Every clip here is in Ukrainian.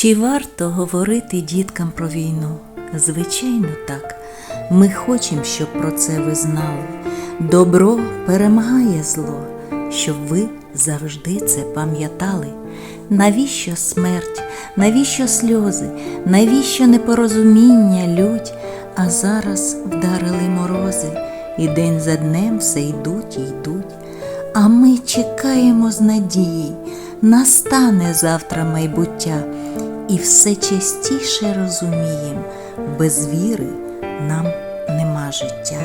Чи варто говорити діткам про війну? Звичайно, так. Ми хочемо, щоб про це ви знали. Добро перемагає зло, щоб ви завжди це пам'ятали. Навіщо смерть, навіщо сльози, навіщо непорозуміння, лють, а зараз вдарили морози, і день за днем все йдуть і йдуть. А ми чекаємо з надії, настане завтра майбуття, і все частіше розумієм, без віри нам нема життя.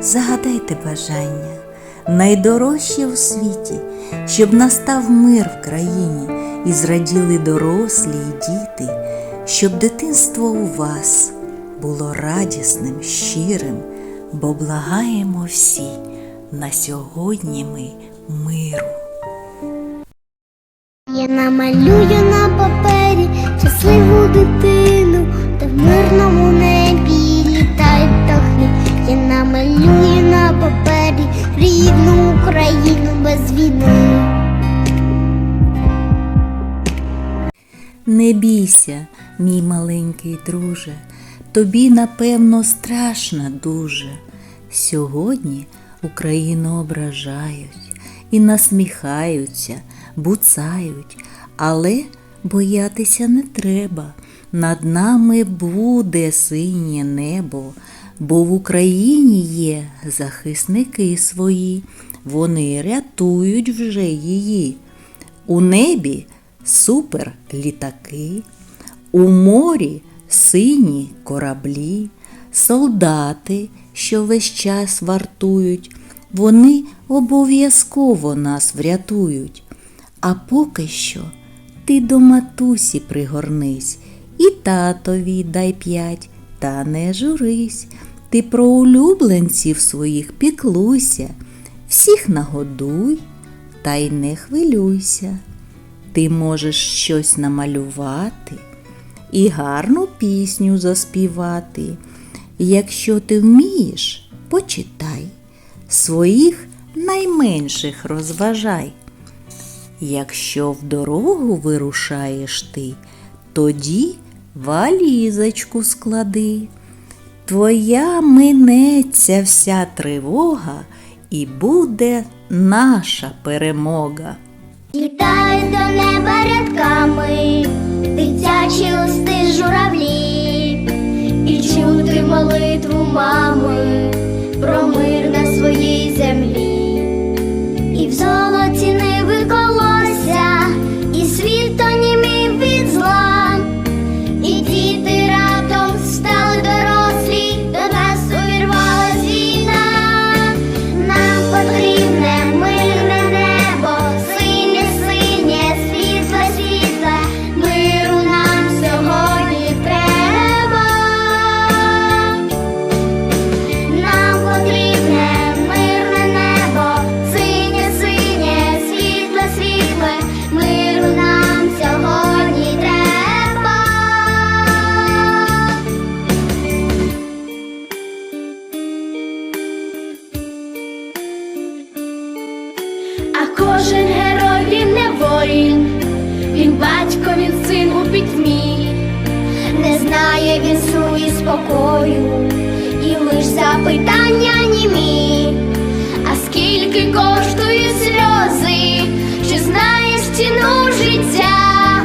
Загадайте бажання, найдорожче у світі, щоб настав мир в країні і зраділи дорослі й діти, щоб дитинство у вас було радісним, щирим, бо благаємо всі на сьогодні ми миру. Я намалюю на папері щасливу дитину, та в мирному небі літають птахи. Я намалюю на папері рідну Україну без війни. Не бійся, мій маленький друже, тобі напевно страшно дуже. Сьогодні Україну ображають і насміхаються, буцають, але боятися не треба. Над нами буде синє небо, бо в Україні є захисники свої, вони рятують вже її. У небі супер літаки, у морі сині кораблі, солдати, що весь час вартують, вони обов'язково нас врятують. А поки що ти до матусі пригорнись і татові дай п'ять, та не журись. Ти про улюбленців своїх піклуйся, всіх нагодуй, та й не хвилюйся. Ти можеш щось намалювати і гарну пісню заспівати. Якщо ти вмієш, почитай, своїх найменших розважай. Якщо в дорогу вирушаєш ти, тоді валізочку склади. Твоя минеться вся тривога, і буде наша перемога. Літають до неба рядками, спокою, і лиш запитання німі. А скільки коштує сльози, чи знаєш ціну життя?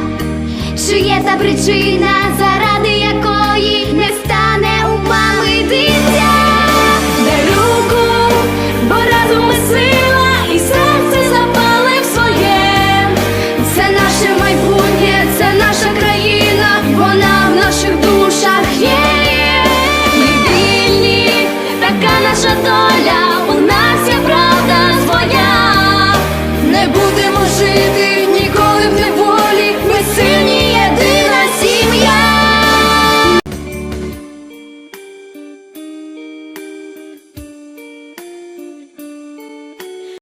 Чи є та причина